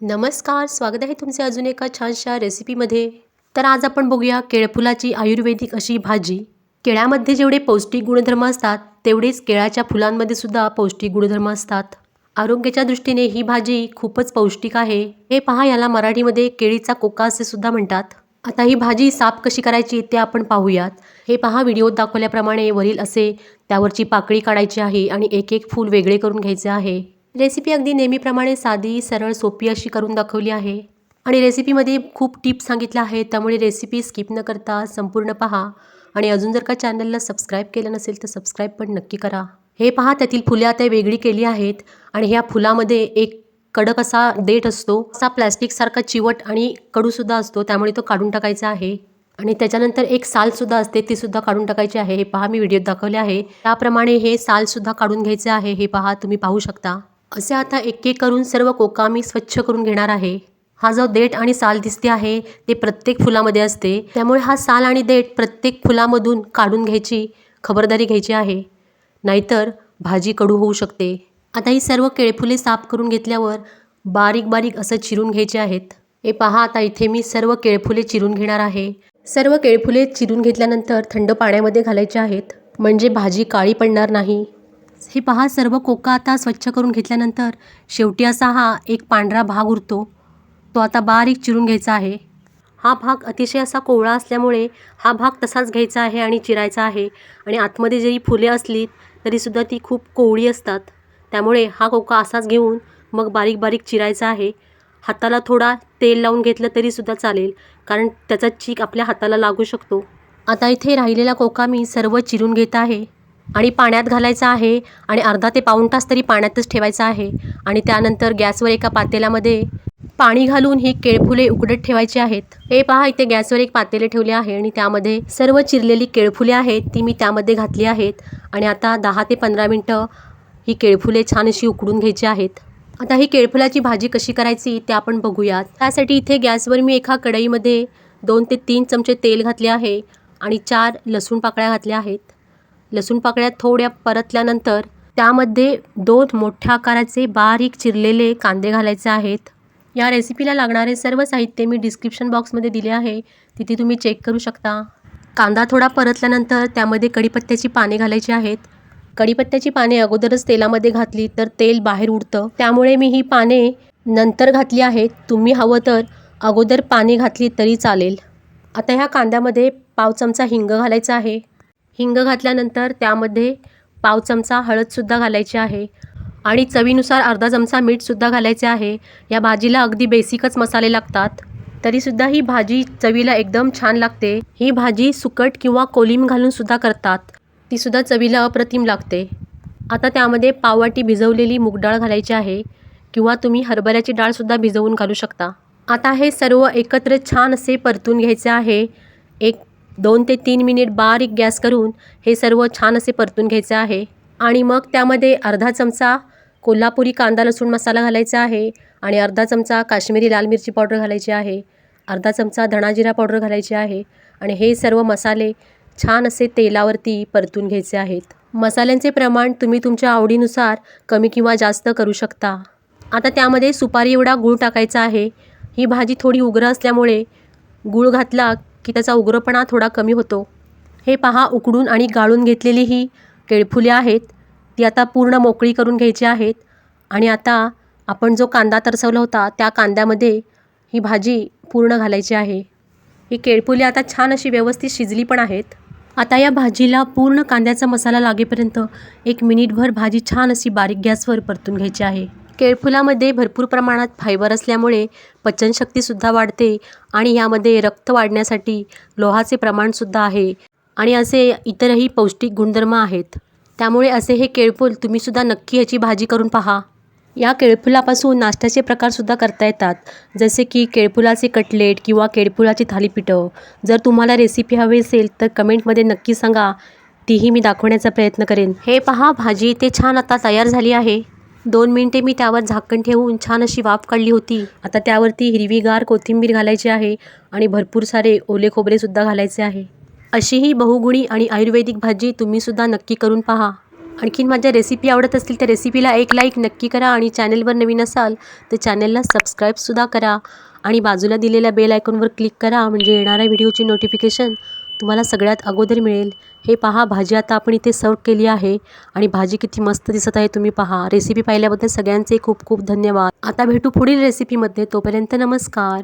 नमस्कार स्वागत आहे तुमचे अजून एका छानशा रेसिपीमध्ये. तर आज आपण बघूया केळफुलाची आयुर्वेदिक अशी भाजी. केळ्यामध्ये जेवढे पौष्टिक गुणधर्म असतात तेवढेच केळ्याच्या फुलांमध्ये सुद्धा पौष्टिक गुणधर्म असतात. आरोग्याच्या दृष्टीने ही भाजी खूपच पौष्टिक आहे. हे पहा याला मराठीमध्ये केळीचा कोका असे सुद्धा म्हणतात. आता ही भाजी साफ कशी करायची ते आपण पाहूयात. हे पहा व्हिडिओत दाखवल्याप्रमाणे वरील असे त्यावरची पाकळी काढायची आहे आणि एक एक फूल वेगळे करून घ्यायचे आहे. रेसिपी अगदी नेहमीप्रमाणे साधी सरळ सोपी अशी करून दाखवली आहे. आणि रेसिपीमध्ये खूप टिप्स सांगितल्या आहेत त्यामुळे रेसिपी स्किप न करता संपूर्ण पहा. आणि अजून जर का चॅनलला सबस्क्राईब केलं नसेल तर सबस्क्राईब पण नक्की करा. हे पहा त्यातील फुले आता वेगळी केली आहेत आणि ह्या फुलामध्ये एक कडक असा देठ असतो. असा प्लॅस्टिकसारखा चिवट आणि कडूसुद्धा असतो त्यामुळे तो काढून टाकायचा आहे. आणि त्याच्यानंतर एक सालसुद्धा असते ती सुद्धा काढून टाकायची आहे. हे पहा मी व्हिडिओत दाखवले आहे. त्याप्रमाणे हे सालसुद्धा काढून घ्यायचे आहे. हे पहा तुम्ही पाहू शकता. असे आता एक एक करून सर्व कोका मी स्वच्छ करून घेणार आहे. हा जो देठ आणि साल दिसते आहे ते प्रत्येक फुलामध्ये असते. त्यामुळे हा साल आणि देठ प्रत्येक फुलामधून काढून घ्यायची खबरदारी घ्यायची आहे. नाहीतर भाजी कडू होऊ शकते. आता ही सर्व केळफुले साफ करून घेतल्यावर बारीक बारीक असं चिरून घ्यायचे आहेत. हे पहा आता इथे मी सर्व केळफुले चिरून घेणार आहे. सर्व केळफुले चिरून घेतल्यानंतर थंड पाण्यामध्ये घालायचे आहेत. म्हणजे भाजी काळी पडणार नाही. हे पहा सर्व कोका आता स्वच्छ करून घेतल्यानंतर शेवटी असा हा एक पांढरा भाग उरतो. तो आता बारीक चिरून घ्यायचा आहे. हा भाग अतिशय असा कोवळा असल्यामुळे हा भाग तसाच घ्यायचा आहे आणि चिरायचा आहे. आणि आतमध्ये जरी फुले असली तरीसुद्धा ती खूप कोवळी असतात. त्यामुळे हा कोका असाच घेऊन मग बारीक बारीक चिरायचा आहे. हाताला थोडा तेल लावून घेतलं तरीसुद्धा चालेल कारण त्याचा चीक आपल्या हाताला लागू शकतो. आता इथे राहिलेला कोका मी सर्व चिरून घेत आहे. आणि पाण्यात घालायचं आहे आणि अर्धा ते पाऊण तास तरी पाण्यातच ठेवायचं आहे. आणि त्यानंतर गॅसवर एका पातेल्यामध्ये पाणी घालून ही केळफुले उकडत ठेवायची आहेत. हे पहा इथे गॅसवर एक पातेले ठेवले आहे आणि त्यामध्ये सर्व चिरलेली केळफुले आहेत ती मी त्यामध्ये घातली आहेत. आणि आता दहा ते पंधरा मिनटं ही केळफुले छान अशी उकडून घ्यायची आहेत. आता ही केळफुलाची भाजी कशी करायची ते आपण बघूयात. त्यासाठी इथे गॅसवर मी एका कढईमध्ये दोन ते तीन चमचे तेल घातले आहे आणि चार लसूण पाकळ्या घातल्या आहेत. लसूण पाकळ्या थोड्या परतल्यानंतर त्यामध्ये दोन मोठ्या आकाराचे बारीक चिरलेले कांदे घालायचे आहेत. या रेसिपीला लागणारे सर्व साहित्य मी डिस्क्रिप्शन बॉक्समध्ये दिले आहे. तिथे तुम्ही चेक करू शकता. कांदा थोडा परतल्यानंतर त्यामध्ये कढीपत्त्याची पाने घालायची आहेत. कढीपत्त्याची पाने अगोदरच तेलामध्ये घातली तर तेल बाहेर उडतं. त्यामुळे मी ही पाने नंतर घातली आहेत. तुम्ही हवं तर अगोदर पाने घातली तरी चालेल. आता ह्या कांद्यामध्ये पाव चमचा हिंग घालायचा आहे. हिंग घातल्यानंतर त्यामध्ये पाव चमचा हळदसुद्धा घालायची आहे आणि चवीनुसार अर्धा चमचा मीठसुद्धा घालायचे आहे. या भाजीला अगदी बेसिकच मसाले लागतात. तरीसुद्धा ही भाजी चवीला एकदम छान लागते. ही भाजी सुकट किंवा कोलीम घालूनसुद्धा करतात. तीसुद्धा चवीला अप्रतिम लागते. आता त्यामध्ये पाववाटी भिजवलेली मूगडाळ घालायची आहे किंवा तुम्ही हरभऱ्याची डाळसुद्धा भिजवून घालू शकता. आता हे सर्व एकत्र छान असे परतून घ्यायचे आहे. एक दोन ते तीन मिनिट बारीक गॅस करून हे सर्व छान असे परतून घ्यायचे आहे. आणि मग त्यामध्ये अर्धा चमचा कोल्हापुरी कांदा लसूण मसाला घालायचा आहे आणि अर्धा चमचा काश्मीरी लाल मिरची पावडर घालायची आहे. अर्धा चमचा धणाजिरा पावडर घालायची आहे आणि हे सर्व मसाले छान असे तेलावरती परतून घ्यायचे आहेत. मसाल्यांचे प्रमाण तुम्ही तुमच्या आवडीनुसार कमी किंवा जास्त करू शकता. आता त्यामध्ये सुपारी एवढा गूळ टाकायचा आहे. ही भाजी थोडी उग्र असल्यामुळे गूळ घातला की त्याचा उग्रपणा थोडा कमी होतो. हे पहा उकडून आणि गाळून घेतलेली ही केळफुले आहेत ती आता पूर्ण मोकळी करून घ्यायची आहेत आणि आता आपण जो कांदा तरसवला होता त्या कांद्यामध्ये ही भाजी पूर्ण घालायची आहे. ही केळफुले आता छान अशी व्यवस्थित शिजली पण आहेत. आता या भाजीला पूर्ण कांद्याचा मसाला लागेपर्यंत एक मिनिटभर भाजी छान अशी बारीक गॅसवर परतून घ्यायची आहे. केळफुलामध्ये भरपूर प्रमाणात फायबर असल्यामुळे पचनशक्तीसुद्धा वाढते आणि यामध्ये रक्त वाढण्यासाठी लोहाचे प्रमाणसुद्धा आहे आणि असे इतरही पौष्टिक गुणधर्म आहेत. त्यामुळे असे हे केळफूल तुम्हीसुद्धा नक्की याची भाजी करून पहा. या केळफुलापासून नाश्त्याचे प्रकारसुद्धा करता येतात. जसे की केळफुलाचे कटलेट किंवा केळफुलाची थालीपीठं. जर तुम्हाला रेसिपी हवी असेल तर कमेंटमध्ये नक्की सांगा. तीही मी दाखवण्याचा प्रयत्न करेन. हे पहा भाजी ते छान आता तयार झाली आहे. दोन मिनटे मी त्यावर झाकण ठेवून छान अशी वाफ काढली होती. आता त्यावरती हिरवीगार कोथिंबीर घालायची आहे आणि भरपूर सारे ओले खोबरेसुद्धा घालायचे आहे. अशी ही बहुगुणी आणि आयुर्वेदिक भाजी तुम्हीसुद्धा नक्की करून पहा. आणखीन माझ्या रेसिपी आवडत असतील तर रेसिपीला एक लाईक नक्की करा आणि चॅनलवर नवीन असाल तर चॅनलला सबस्क्राईबसुद्धा करा. आणि बाजूला दिलेल्या बेल आयकॉनवर क्लिक करा म्हणजे येणाऱ्या व्हिडिओची नोटिफिकेशन तुम्हाला सगळ्यात अगोदर मिळेल. हे पहा भाजी आता आपण इथे सर्व केली आहे आणि भाजी किती मस्त दिसत आहे तुम्ही पहा. रेसिपी पाहिल्याबद्दल सगळ्यांचे खूप खूप धन्यवाद. आता भेटू पुढील रेसिपीमध्ये तोपर्यंत नमस्कार.